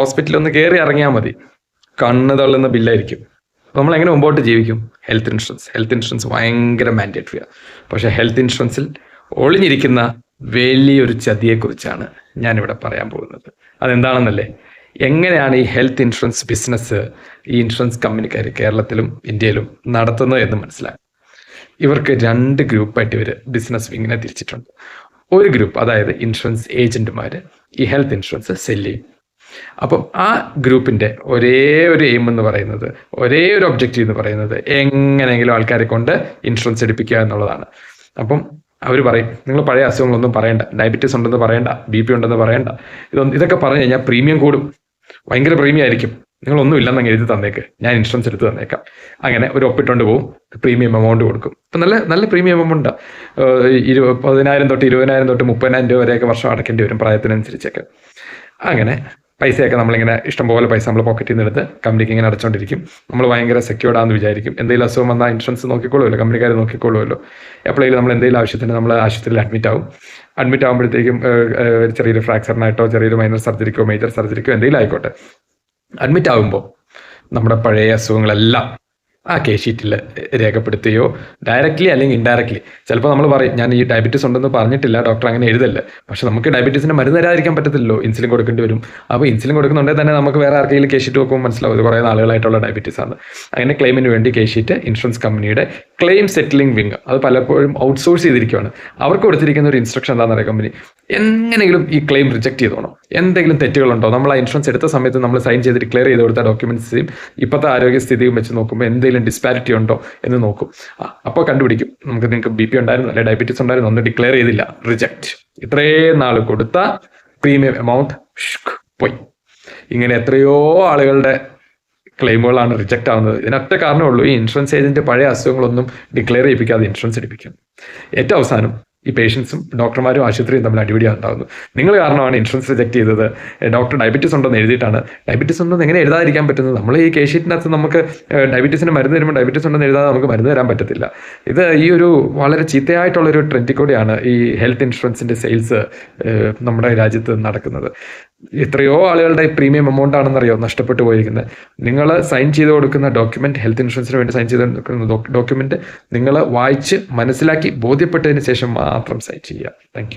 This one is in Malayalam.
ഹോസ്പിറ്റലിൽ ഒന്ന് കയറി ഇറങ്ങിയാൽ മതി. കണ്ണ് തള്ളുന്ന ബില്ലായിരിക്കും. നമ്മൾ എങ്ങനെ മുമ്പോട്ട് ജീവിക്കും? ഹെൽത്ത് ഇൻഷുറൻസ് ഹെൽത്ത് ഇൻഷുറൻസ് ഭയങ്കര മാൻഡേറ്ററിയാണ് പക്ഷേ ഹെൽത്ത് ഇൻഷുറൻസിൽ ഒളിഞ്ഞിരിക്കുന്ന വലിയൊരു ചതിയെക്കുറിച്ചാണ് ഞാനിവിടെ പറയാൻ പോകുന്നത്. അതെന്താണെന്നല്ലേ? എങ്ങനെയാണ് ഈ ഹെൽത്ത് ഇൻഷുറൻസ് ബിസിനസ് ഈ ഇൻഷുറൻസ് കമ്പനിക്കാർ കേരളത്തിലും ഇന്ത്യയിലും നടത്തുന്നത് എന്ന് മനസ്സിലാക്കും ഇവർക്ക് രണ്ട് ഗ്രൂപ്പായിട്ട് ഇവർ ബിസിനസ് വിങ്ങിനെ തിരിച്ചിട്ടുണ്ട്. ഒരു ഗ്രൂപ്പ് അതായത് ഇൻഷുറൻസ് ഏജന്റുമാർ ഈ ഹെൽത്ത് ഇൻഷുറൻസ് സെല്ല് ചെയ്യും. അപ്പം ആ ഗ്രൂപ്പിന്റെ ഒരേ ഒരു എയിം എന്ന് പറയുന്നത് ഒരേ ഒരു ഒബ്ജക്റ്റീവ് എന്ന് പറയുന്നത് എങ്ങനെയെങ്കിലും ആൾക്കാരെ കൊണ്ട് ഇൻഷുറൻസ് എടുപ്പിക്കുക എന്നുള്ളതാണ്. അപ്പം അവർ പറയും നിങ്ങൾ പഴയ അസുഖങ്ങളൊന്നും പറയണ്ട. ഡയബറ്റീസ് ഉണ്ടെന്ന് പറയണ്ട. ബി പി ഉണ്ടെന്ന് പറയണ്ട. ഇതൊന്നും ഇതൊക്കെ പറഞ്ഞു കഴിഞ്ഞാൽ പ്രീമിയം കൂടും. ഭയങ്കര പ്രീമിയം ആയിരിക്കും. നിങ്ങളൊന്നും ഇല്ലെന്നങ്ങ് എഴുതി തന്നേക്ക്. ഞാൻ ഇൻഷുറൻസ് എടുത്ത് തന്നേക്കാം. അങ്ങനെ ഒരു ഒപ്പിട്ടുകൊണ്ട് പോകും പ്രീമിയം എമൗണ്ട് കൊടുക്കും. ഇപ്പം നല്ല നല്ല പ്രീമിയം എമൗണ്ട് ഇരു പതിനായിരം തൊട്ട് ഇരുപതിനായിരം തൊട്ട് മുപ്പതിനായിരം രൂപ വരെയൊക്കെ വർഷം അടക്കേണ്ടി വരും പ്രായത്തിനനുസരിച്ചൊക്കെ. അങ്ങനെ പൈസയൊക്കെ നമ്മളിങ്ങനെ ഇഷ്ടംപോലെ പൈസ നമ്മൾ പോക്കറ്റിൽ നിന്ന് എടുത്ത് കമ്പനിക്ക് ഇങ്ങനെ അടച്ചുകൊണ്ടിരിക്കും നമ്മൾ ഭയങ്കര ആണെന്ന് വിചാരിക്കും. എന്തെങ്കിലും അസുഖം വന്നാൽ ഇൻഷുറൻസ് നോക്കിക്കോളുമല്ലോ കമ്പനിക്കാർ നോക്കിക്കോളുമല്ലോ. എപ്പോഴെങ്കിലും നമ്മൾ എന്തെങ്കിലും ആവശ്യത്തിന് നമ്മൾ ആശുപത്രിയിൽ അഡ്മിറ്റ് ആവും. അഡ്മിറ്റ് ആകുമ്പോഴത്തേക്കും ചെറിയൊരു ഫ്രാക്ചറിനായിട്ടോ ചെറിയൊരു മൈനർ സർജറിക്കോ മേജർ സർജറിക്കോ എന്തെങ്കിലും ആയിക്കോട്ടെ. അഡ്മിറ്റ് ആകുമ്പോൾ നമ്മുടെ പഴയ അസുഖങ്ങളെല്ലാം ആ കെ ഷീറ്റിൽ രേഖപ്പെടുത്തുകയോ ഡയറക്റ്റ്ലി അല്ലെങ്കിൽ ഇൻഡയറക്റ്റ്ലി ചിലപ്പോൾ നമ്മൾ പറയും ഞാൻ ഈ ഡയബറ്റീസ് ഉണ്ടെന്ന് പറഞ്ഞിട്ടില്ല ഡോക്ടർ അങ്ങനെ എഴുതല്ല. പക്ഷെ നമുക്ക് ഡയബറ്റീസിന് മരുന്ന് തരാതിരിക്കാൻ പറ്റത്തില്ലല്ലോ ഇൻസുലിൻ കൊടുക്കേണ്ടി വരും. അപ്പോൾ ഇൻസുലിൻ കൊടുക്കുന്നുണ്ടെങ്കിൽ തന്നെ നമുക്ക് വേറെ ആർക്കെങ്കിലും കെ ഷീറ്റ് നോക്കുമ്പോൾ മനസ്സിലാവും കുറേ നാളുകളായിട്ടുള്ള ഡയബറ്റീസ് ആണ്. അങ്ങനെ ക്ലെയിമിന് വേണ്ടി കെ ഷീറ്റ് ഇൻഷുറൻസ് കമ്പനിയുടെ ക്ലെയിം സെറ്റിലിംഗ് വിങ് അത് പലപ്പോഴും ഔട്ട്സോഴ്സ് ചെയ്തിരിക്കുകയാണ് അവർക്ക് കൊടുത്തിരിക്കുന്ന ഒരു ഇൻസ്ട്രക്ഷൻ എന്താണെന്ന് അറിയാം കമ്പനി എങ്ങനെയെങ്കിലും ഈ ക്ലെയിം റിജക്ട് ചെയ്തോണം. എന്തെങ്കിലും തെറ്റുകളുണ്ടോ? നമ്മൾ ആ ഇൻഷുറൻസ് എടുത്ത സമയത്ത് നമ്മൾ സൈൻ ചെയ്ത് ഡിക്ലെയർ ചെയ്ത് കൊടുത്ത ഡോക്യുമെന്റ്സും ഇപ്പോഴത്തെ ആരോഗ്യസ്ഥിതിയും വെച്ച് നോക്കുമ്പോൾ എന്തെങ്കിലും ഡിസ്പാരിറ്റി ഉണ്ടോ എന്ന് നോക്കും. അപ്പോൾ കണ്ടുപിടിക്കും. നമുക്ക് നിങ്ങൾക്ക് ബി പി ഉണ്ടായിരുന്നു അല്ലെങ്കിൽ ഡയബറ്റീസ് ഉണ്ടായിരുന്നു ഒന്നും ഡിക്ലെയർ ചെയ്തില്ല. റിജക്ട് ഇത്രയും നാൾ കൊടുത്ത പ്രീമിയം എമൗണ്ട് പോയി. ഇങ്ങനെ എത്രയോ ആളുകളുടെ ക്ലെയിമുകളാണ് റിജക്റ്റ് ആവുന്നത്. ഇതിനൊറ്റ കാരണമേ ഉള്ളൂ. ഈ ഇൻഷുറൻസ് ഏജന്റ് പഴയ അസുഖങ്ങളൊന്നും ഡിക്ലെയർ ചെയ്യിപ്പിക്കാതെ ഇൻഷുറൻസ് എടുപ്പിക്കും. ഏറ്റവും അവസാനം ഈ പേഷ്യൻസും ഡോക്ടർമാരും ആശുപത്രിയും തമ്മിൽ അടിപിടിയാണ് ഉണ്ടാകുന്നത് നിങ്ങൾ കാരണമാണ് ഇൻഷുറൻസ് റിജക്ട് ചെയ്തത്. ഡോക്ടർ ഡയബറ്റീസ് ഉണ്ടെന്ന് എഴുതിയിട്ടാണ്. ഡയബറ്റീസ് ഉണ്ടെന്ന് എങ്ങനെ എഴുതാതിരിക്കാൻ പറ്റുന്നത്? നമ്മൾ ഈ കേഷീറ്റിനകത്ത് നമുക്ക് ഡയബറ്റീസിന് മരുന്ന് തരുമ്പോൾ ഡയബറ്റീസ് ഉണ്ടെന്ന് എഴുതാതെ നമുക്ക് മരുന്ന് തരാൻ പറ്റത്തില്ല. ഇത് ഈ ഒരു വളരെ ചീത്തയായിട്ടുള്ളൊരു ട്രെൻഡിൽ കൂടിയാണ് ഈ ഹെൽത്ത് ഇൻഷുറൻസിന്റെ സെയിൽസ് നമ്മുടെ രാജ്യത്ത് നടക്കുന്നത്. എത്രയോ ആളുകളുടെ പ്രീമിയം എമൗണ്ട് ആണെന്നറിയോ നഷ്ടപ്പെട്ടു പോയിരിക്കുന്നത്. നിങ്ങൾ സൈൻ ചെയ്ത് കൊടുക്കുന്ന ഡോക്യുമെന്റ് ഹെൽത്ത് ഇൻഷുറൻസിന് വേണ്ടി സൈൻ ചെയ്ത് കൊടുക്കുന്ന ഡോക്യുമെന്റ് നിങ്ങൾ വായിച്ച് മനസ്സിലാക്കി ബോധ്യപ്പെട്ടതിന് ശേഷം മാത്രം സൈൻ ചെയ്യുക. താങ്ക്